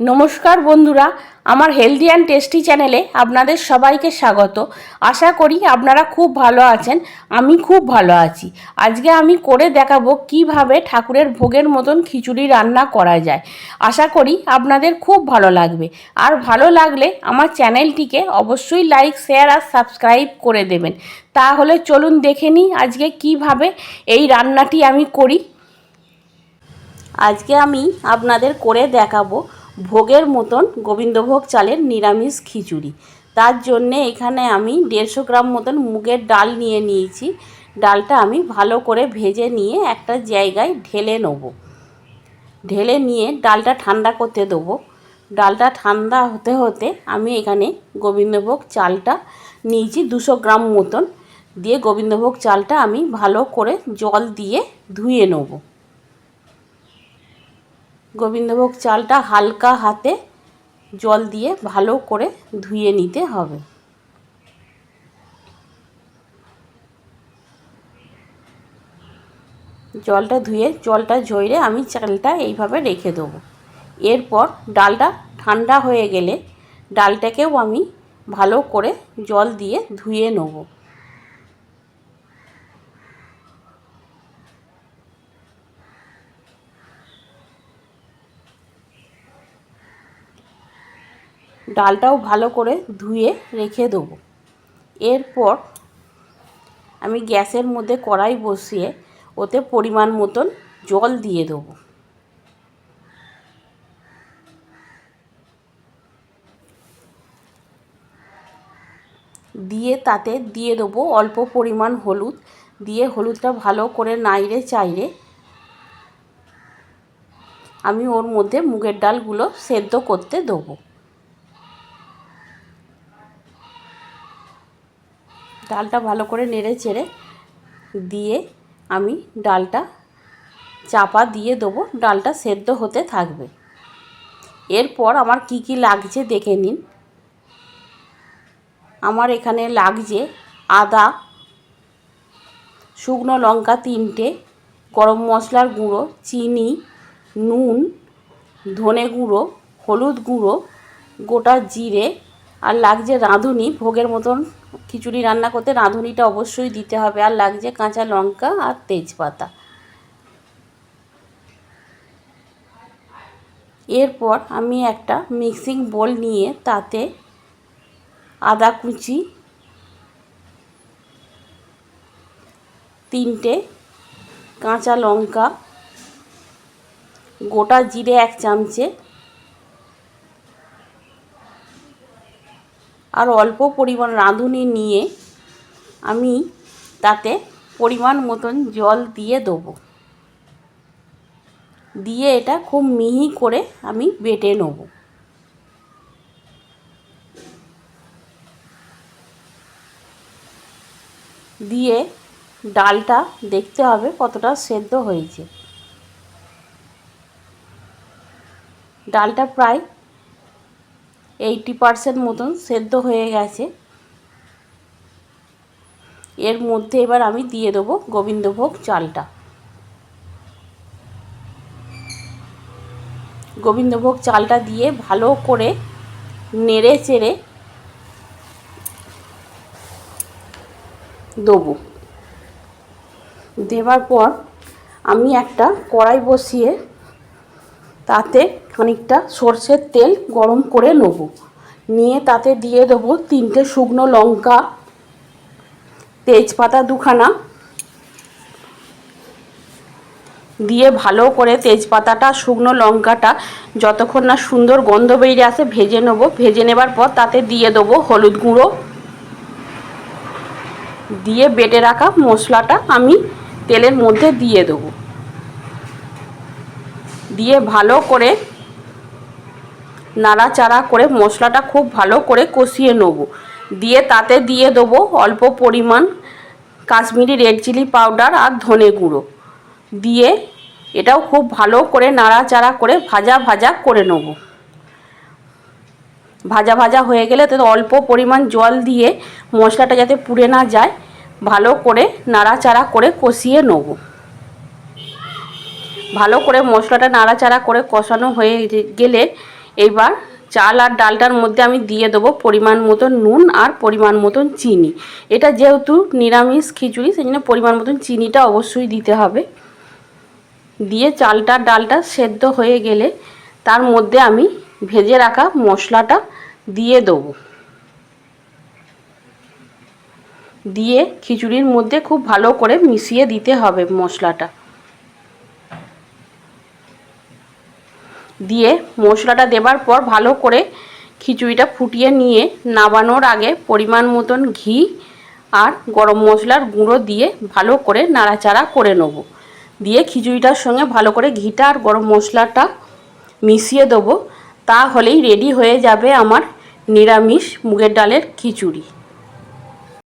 নমস্কার বন্ধুরা, আমার হেলদি অ্যান্ড টেস্টি চ্যানেলে আপনাদের সবাইকে স্বাগত। আশা করি আপনারা খুব ভালো আছেন, আমি খুব ভালো আছি। আজকে আমি করে দেখাবো কীভাবে ঠাকুরের ভোগের মতন খিচুড়ি রান্না করা যায়। আশা করি আপনাদের খুব ভালো লাগবে। আর ভালো লাগলে আমার চ্যানেলটিকে অবশ্যই লাইক শেয়ার আর সাবস্ক্রাইব করে দেবেন। তাহলে চলুন দেখে নিই আজকে কীভাবে এই রান্নাটি আমি করি। আজকে আমি আপনাদের করে দেখাবো ভোগের মতন গোবিন্দভোগ চালের নিরামিষ খিচুড়ি। তার জন্যে এখানে আমি দেড়শো গ্রাম মতন মুগের ডাল নিয়ে নিয়েছি। ডালটা আমি ভালো করে ভেজে নিয়ে একটা জায়গায় ঢেলে নেব। ঢেলে নিয়ে ডালটা ঠান্ডা করতে দেবো। ডালটা ঠান্ডা হতে হতে আমি এখানে গোবিন্দভোগ চালটা নিয়েছি দুশো গ্রাম মতন। দিয়ে গোবিন্দভোগ চালটা আমি ভালো করে জল দিয়ে ধুয়ে নেব। গোবিন্দভোগ চালটা হালকা হাতে জল দিয়ে ভালো করে ধুয়ে নিতে হবে। জলটা ধুয়ে, জলটা ঝইরে আমি চালটা এইভাবে রেখে দেবো। এরপর ডালটা ঠান্ডা হয়ে গেলে ডালটাকেও আমি ভালো করে জল দিয়ে ধুয়ে নেব। ডালটাও ভালো করে ধুয়ে রেখে দেবো। এরপর আমি গ্যাসের মধ্যে কড়াই বসিয়ে ওতে পরিমাণ মতন জল দিয়ে দেবো। দিয়ে তাতে দিয়ে দেবো অল্প পরিমাণ হলুদ। দিয়ে হলুদটা ভালো করে নাইড়ে চাইড়ে আমি ওর মধ্যে মুগের ডালগুলো সেদ্ধ করতে দেবো। ডালটা ভালো করে নেড়ে চেড়ে দিয়ে আমি ডালটা চাপা দিয়ে দেবো। ডালটা সেদ্ধ হতে থাকবে। এরপর আমার কি কি লাগছে দেখে নিন। আমার এখানে লাগছে আদা, শুকনো লঙ্কা তিনটে, গরম মশলার গুঁড়ো, চিনি, নুন, ধনে গুঁড়ো, হলুদ গুঁড়ো, গোটা জিরে, আর লাগছে রাঁধুনি, ভোগের মতন খিচুড়ি রান্না করতে রাঁধুনিটা অবশ্যই দিতে হবে। আর লাগছে কাঁচা লঙ্কা আর তেজপাতা। এরপর আমি একটা মিক্সিং বোল নিয়ে তাতে আদা কুচি, তিনটে কাঁচা লঙ্কা, গোটা জিরে এক চামচে আর অল্প পরিমাণ রাঁধুনি নিয়ে আমি তাতে পরিমাণ মতন জল দিয়ে দেবো। দিয়ে এটা খুব মিহি করে আমি বেটে নেব। দিয়ে ডালটা দেখতে হবে কতটা সেদ্ধ হয়েছে। ডালটা প্রায় এইটি পারসেন্ট মতন সেদ্ধ হয়ে গেছে। এর মধ্যে এবার আমি দিয়ে দেবো গোবিন্দভোগ চালটা। গোবিন্দভোগ চালটা দিয়ে ভালো করে নেড়ে চেড়ে দেবো। দেওয়ার পর আমি একটা কড়াই বসিয়ে তাতে খানিকটা সর্ষের তেল গরম করে নেব। নিয়ে তাতে দিয়ে দেবো তিনটে শুকনো লঙ্কা, তেজপাতা দুখানা। দিয়ে ভালো করে তেজপাতাটা, শুকনো লঙ্কাটা যতক্ষণ না সুন্দর গন্ধ বেরিয়ে আসে ভেজে নেব। ভেজে নেবার পর তাতে দিয়ে দেবো হলুদ গুঁড়ো। দিয়ে বেটে রাখা মশলাটা আমি তেলের মধ্যে দিয়ে দেবো। দিয়ে ভালো করে নাড়াচাড়া করে মশলাটা খুব ভালো করে কষিয়ে নেব। দিয়ে তাতে দিয়ে দেবো অল্প পরিমাণ কাশ্মীরি রেড চিলি পাউডার আর ধনে গুঁড়ো। দিয়ে এটাও খুব ভালো করে নাড়াচাড়া করে ভাজা ভাজা করে নেব। ভাজা ভাজা হয়ে গেলে তাতে অল্প পরিমাণ জল দিয়ে মশলাটা যাতে পুড়ে না যায়, ভালো করে নাড়াচাড়া করে কষিয়ে নেব। ভালো করে মশলাটা নাড়াচাড়া করে কষানো হয়ে গেলে এবার চাল আর ডালটার মধ্যে আমি দিয়ে দেবো পরিমাণ মতন নুন আর পরিমাণ মতন চিনি। এটা যেহেতু নিরামিষ খিচুড়ি, সেই জন্য পরিমাণ মতন চিনিটা অবশ্যই দিতে হবে। দিয়ে চালটা, ডালটা সেদ্ধ হয়ে গেলে তার মধ্যে আমি ভেজে রাখা মশলাটা দিয়ে দেবো। দিয়ে খিচুড়ির মধ্যে খুব ভালো করে মিশিয়ে দিতে হবে মশলাটা। দিয়ে মশলাটা দেবার পর ভালো করে খিচুড়িটা ফুটিয়ে নিয়ে নাবানোর আগে পরিমাণ মতন ঘি আর গরম মশলার গুঁড়ো দিয়ে ভালো করে নাড়াচাড়া করে নেব। দিয়ে খিচুড়িটার সঙ্গে ভালো করে ঘিটা আর গরম মশলাটা মিশিয়ে দেবো। তাহলেই রেডি হয়ে যাবে আমার নিরামিষ মুগের ডালের খিচুড়ি।